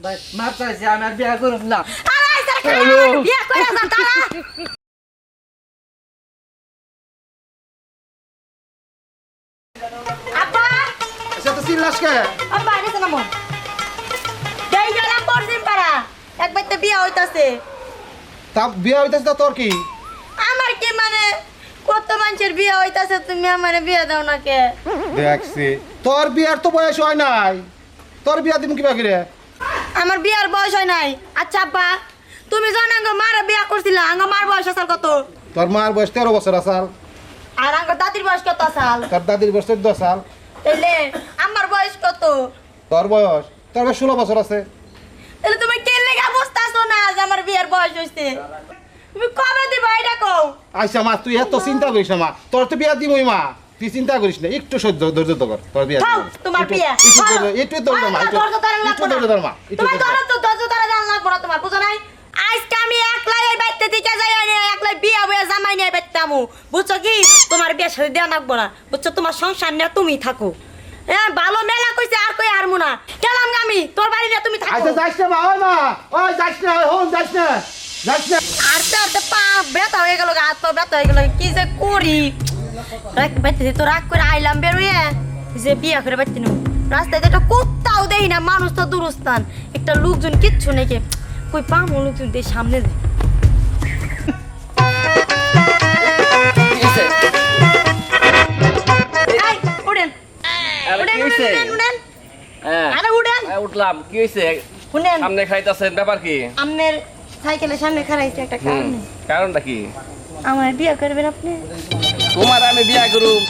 ভাই মাপ চাইছি আমি আর বিয়া করুম না আরে স্যার খারাপ বিয়া করে যা তারা আব্বা তো চিল্লাস কে আব্বা আরে শোনা মন দেই গেলাম পরদিন পাড়া একবার তো বিয়া হইতাছে তা বিয়ে হইতেছে তা তোর কি আমার কি মানে কত মানুষের বিয়া হইতাছে তুমি আমার বিয়া দাও না কে দেখছি তোর বিয়ার তো বয়স হয় নাই তোর বিয়া দিম কিবা করে আমার বিয়ার বয়স হয় নাই। আচ্ছা আব্বা তুমি জানো আঙ্গ মার বিয়া করছিলা? আঙ্গ মার বয়স আসাল কত? তোর মার বয়স তেরো বছর আসাল আর আঙ্গ দাদির বয়স কত আসাল তোর দাদির বয়স চোদ্দ সাল তাইলে আমার বয়স কত? তোর বয়স তোর বয়স ষোলো বছর আছে। তাহলে তুমি কে লেগে বুঝতেছো না আজ আমার বিয়ের বয়স হইছে? তুমি কবে দিবা এটা কও। আচ্ছা মা তুই এত চিন্তা করিস না মা। তোর তো বিয়া দিবই মা। তুই চিন্তা করিস না একটু সহ্য ধৈর্য তো কর তোর বিয়া তোমার বিয়ে। একটু ধৈর্য- একটু ধৈর্য মা একটু ধৈর্য ধরে একটু ধৈর্য ধর মা একটু ধৈর্য ধর। তো না তোমার বুঝো নাই? আজকে আমি একলাই এই বাইতে দিকে যাই আনি একলাই বিয়া জামাই নিয়ে বাইতামু বুঝছ কি? তোমার বিয়ে সাথে দেওয়া লাগবো না। বুঝছ তোমার সংসার নিয়ে তুমি থাকো। হ্যাঁ ভালো মেলা কইছে আর কই হারমু না। গেলাম গা আমি তোর বাড়ি নিয়ে তুমি থাকো। আচ্ছা যাইস না মা ওই মা ওই যাইস না হন যাইস না যাইস না। আস্তে আস্তে পা ব্যথা হয়ে গেল হাত পা ব্যথা হয়ে গেল কি যে করি? বাইতে তো রাগ করে আইলাম বেরোয়। যে বিয়া করে বাইতে নেব। রাস্তায় একটা কোথাও দেই না মানুষ তো দূরস্থান। একটা লোকজন কিচ্ছু নেই কে। কই পামো লোকজন সামনে উঠলাম। কি হয়েছে সামনে খাইতেছেন ব্যাপার কি? সাইকেলের সামনে খারাইছে একটা হুম, কারণটা কি? আমার বিয়ে করবেন আপনি? তোমার আমি বিয়া করুম।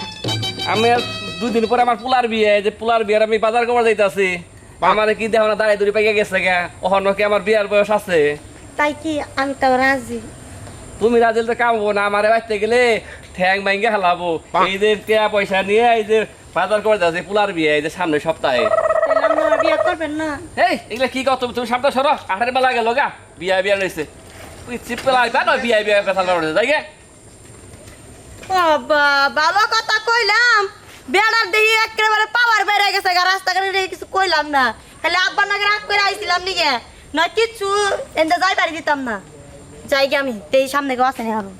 আমি আর দুই দিন পরে আমার পুলার বিয়ে যে পুলার বিয়ের আমি বাজার করার যাইতাছি। আমার কি দেহ না দাঁড়িয়ে দূরে পাইকে গেছে গা? ওখান কি আমার বিয়ার বয়স আছে? তাই কি আমি তো রাজি। তুমি রাজিল তো কামবো না আমার বাড়তে গেলে ঠ্যাং ভাঙ্গে হেলাবো। এই যে টাকা পয়সা নিয়ে এই যে বাজার করে যাচ্ছে পুলার বিয়ে এই যে সামনে সপ্তাহে। তাহলে আপনি করবেন না? এই এগুলা কি তুমি? তুমি সামনে সরো আঠারে বেলা গেল গা। বিয়া বিয়া রয়েছে চিপ পেলা বিয়া বিয়া কথা লড়ে যাই গে? বাবা ভালো কথা কইলাম। বেড়ার দেখি একেবারে পাওয়ার বেড়ে গেছে গা রাস্তাঘাটে কিছু কইলাম না। খালি আব্বার নাকি রাগ করে আইছিলাম নিকে নয় কিচ্ছু এনতে যাই পারি দিতাম না। যাই গে আমি তেই সামনে কেউ আসেনি আরও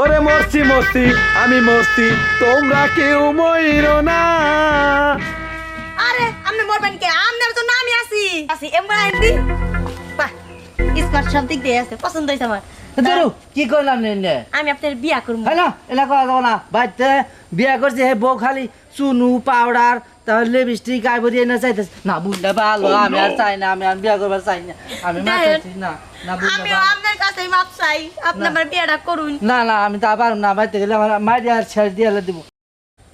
ওরে মরছি মরছি আমি মরছি তোমরা কেউ মইরো না। আরে আপনি মরবেন কে? আপনার তো নামই আছি। আছি এমন আইছি বাহ স্মার্ট সব দিক দিয়ে আছে পছন্দ হয়েছে আমার। কি করলাম নে আমি আপনার বিয়া করব হ্যাঁ না এলা করা যাব না বিয়া করছে হে বউ খালি চুনু পাউডার লিপস্টিক আইবরি এনে চাইতেছে। না বুঝলে ভালো আমি আর চাই না আমি আর বিয়া করবার চাই না আমি না না। আপনার কাছে মাপ চাই আপনি আমার বিয়েটা করুন। না না আমি তা পারব না গেলে আমার মারি আর ছেড়ে দিয়ে দিব।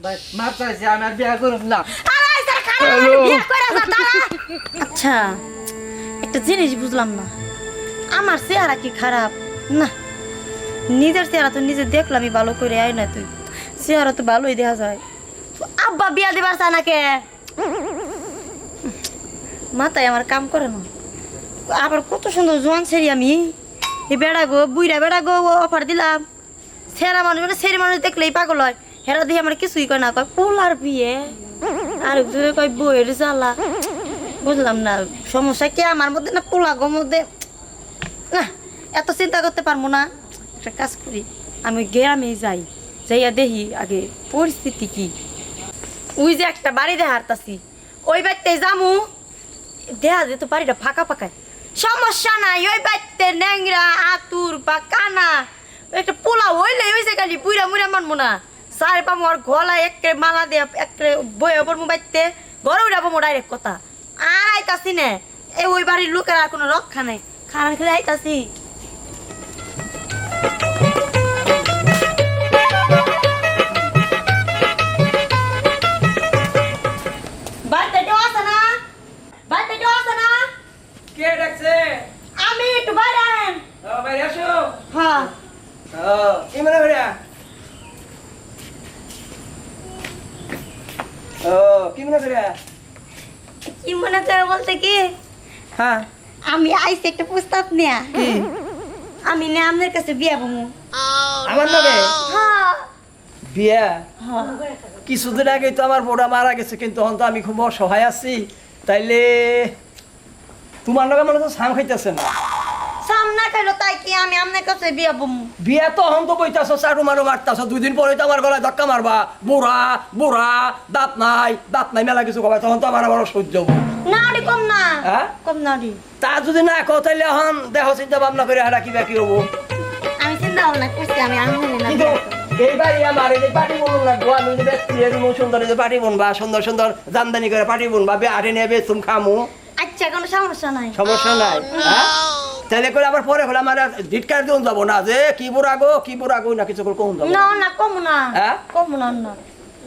ভাই মাপ চাইছি আমি আর বিয়া না। আচ্ছা একটা জিনিস বুঝলাম না। আমার চেহারা কি খারাপ? না, নিজের চেহারা তো নিজে দেখলামই ভালো করে, আয় না তুই। চেহারা তো ভালোই দেখা যায়। আব্বা বিয়া দিবার চায় না কে? মাথায় আমার কাম করে না। আবার কত সুন্দর জোয়ান ছেড়ি আমি। এই বেড়া গো বুইরা বেড়া গো অফার দিলাম। সেরা মানুষ মানে সেরি মানুষ দেখলেই পাগল হয়। হেরা দিয়ে আমার কিছুই কয় না, কয় পোলার বিয়ে। আর একজনে কয় বইয়ের জ্বালা। বুঝলাম না, সমস্যা কি আমার মধ্যে না পোলা গো মধ্যে? না এত চিন্তা করতে পারব না। একটা কাজ করি, আমি গ্রামে যাই, যাইয়া দেখি আগে পরিস্থিতি কি। ওই যে একটা বাড়ি দেখারতাছি ওই বাড়িতে যামু দেয়া যেত বাড়িটা ফাঁকা ফাঁকায়। সমস্যা নাই, ওই বাড়িতে ন্যাংরা, আতুর বা কানা, একটা পোলা হইলে হয়েছে খালি বুড়া মুড়া মানবো না। সারে পাবো আর গলায় একে মালা দিয়ে একে বয়ে পড়ব বাড়িতে, ঘরে উঠা পাবো ডাইরেক্ট কথা। আর আইতাছি না এই ওই বাড়ির লোকের আর কোনো রক্ষা নাই। খানা খেলে আইতাছি। কে হ্যাঁ। কি মনে করে কি মনে করে মনে বলতে কি? হ্যাঁ। আমি আইছি একটা প্রস্তাব নেয়া। আমি না আপনার কাছে বিয়া বমু। আমার নামে? হ্যাঁ। বিয়া? হ্যাঁ। কিছুদিন আগে তো আমার বড়া মারা গেছে কিন্তু তখন তো আমি খুব অসহায় আছি। তাইলে তোমার লগে মানে তো সাম খাইতেছে না। সামনা খাইলো তাই কি আমি আপনার কাছে বিয়া বমু? বিয়া তো হন তো বইতাছ চারু মারু মারতাছ দুই দিন পরে তো আমার গলায় ধাক্কা মারবা। বুড়া বুড়া দাঁত নাই দাঁত নাই মেলা কিছু কবা তখন তো আমার আবার সহ্য হব। না কম না। হ্যাঁ? কম না তা যদি না কও তাইলে দেহ চিন্তা ভাবনা করে হারা কি হব? আমি চিন্তা ভাবনা করছি আমি আমি না কিন্তু আমার এই পাটি বনুন লাগবো আমি যদি ব্যক্তি এরকম সুন্দর যে পাটি বুনবা সুন্দর সুন্দর জামদানি করে পাটি বুনবা বে নিয়ে বেচুম খামু। আচ্ছা কোনো সমস্যা নাই। সমস্যা নাই হ্যাঁ? তাহলে করে আবার পরে হলে আমার ধিটকার দিন যাব না যে কি বুড়া গো কি বুড়া গো না কিছু করে কম যাব না। না কম না। হ্যাঁ? কম না না।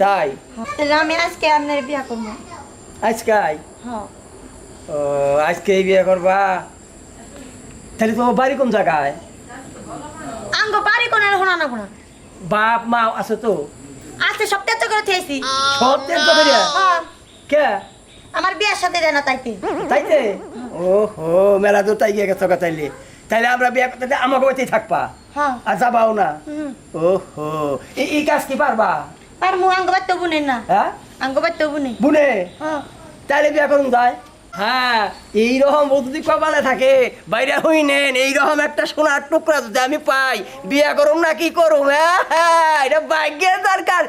তাই? তাহলে আমি আজকে আপনার বিয়া করব। আজকে হ্যাঁ। ও আজকে বিয়ে করবা? তাহলে তোমার বাড়ি কোন জায়গায়? আঙ্গ বাড়ি কোন আর হোনা না কোনা বাপ মা আছে তো? আজকে সব তেজ করে থেয়েছি সব তো করিয়া? হ্যাঁ। কে? আমার বিয়ার সাথে দেয় না তাইতে। তাইতে? ও হো মেলা দূর তাই গিয়ে গেছো তাইলে। তাইলে আমরা বিয়ে করতে আমাকে বাড়িতেই থাকবা। হ্যাঁ। আর যাবাও না। ও হো এই- কাজ কি পারবা? আর মু আঙ্গ বাড়তে বুনে না। হ্যাঁ? আঙ্গ বাড়তে বুনে। বুনে? হ্যাঁ। তাইলে বিয়ে করুন যায় হ্যাঁ এইরকম যদি কপালে থাকে বাইরে হই নেন এইরকম একটা সোনার টুকরা যদি আমি পাই বিয়ে করুম না কি করুম? হ্যাঁ হ্যাঁ এটা ভাগ্যের দরকার।